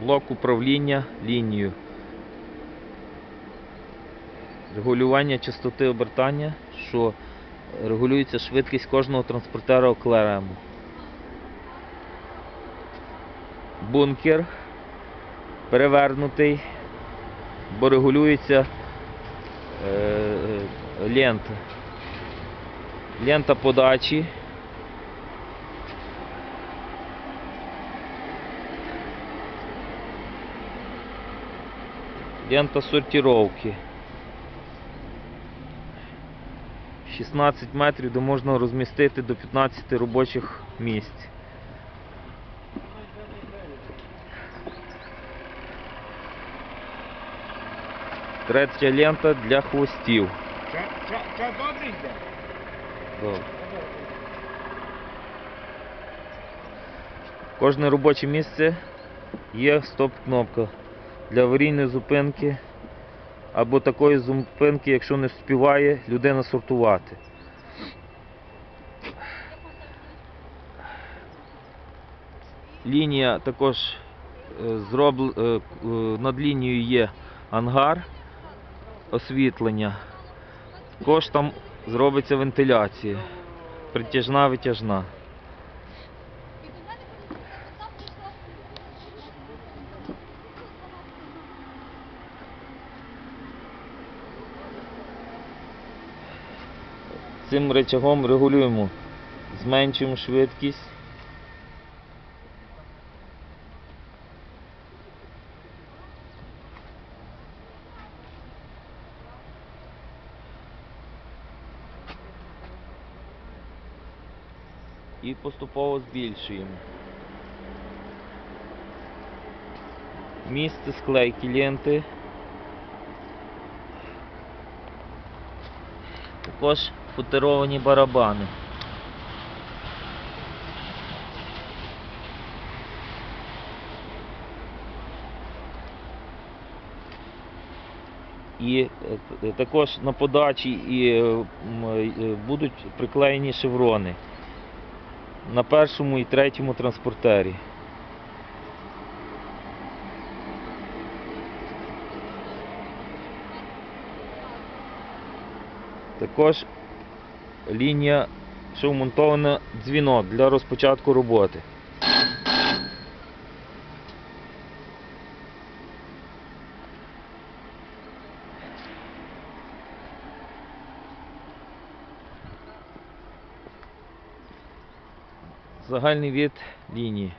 блок управління лінією. Регулювання частоти обертання, що регулюється швидкість кожного транспортера окремо. Бункер перевернутий, бо регулюється е, е, лента. Лента подачі. Лента сортировки. 16 метрів, де можна розмістити до 15 робочих місць. Третя лента для хвостів. Це добре йде. Добре. Кожне робоче місце є стоп-кнопка для аварійної зупинки або такої зупинки, якщо не співає людина сортувати. Лінія також е, зробл... е, е, над лінією є ангар освітлення. Також там зробиться вентиляція. Притяжна, витяжна. Цим рычагом регулюємо, зменшуємо швидкість. І поступово збільшуємо. Місце склейки ленти. Також футеровані барабани. І е, також на подачі і е, е, будуть приклеєні шеврони на першому і третьому транспортері. Також лінія, що вмонтовано дзвінок для розпочатку роботи. Загальний від лінії.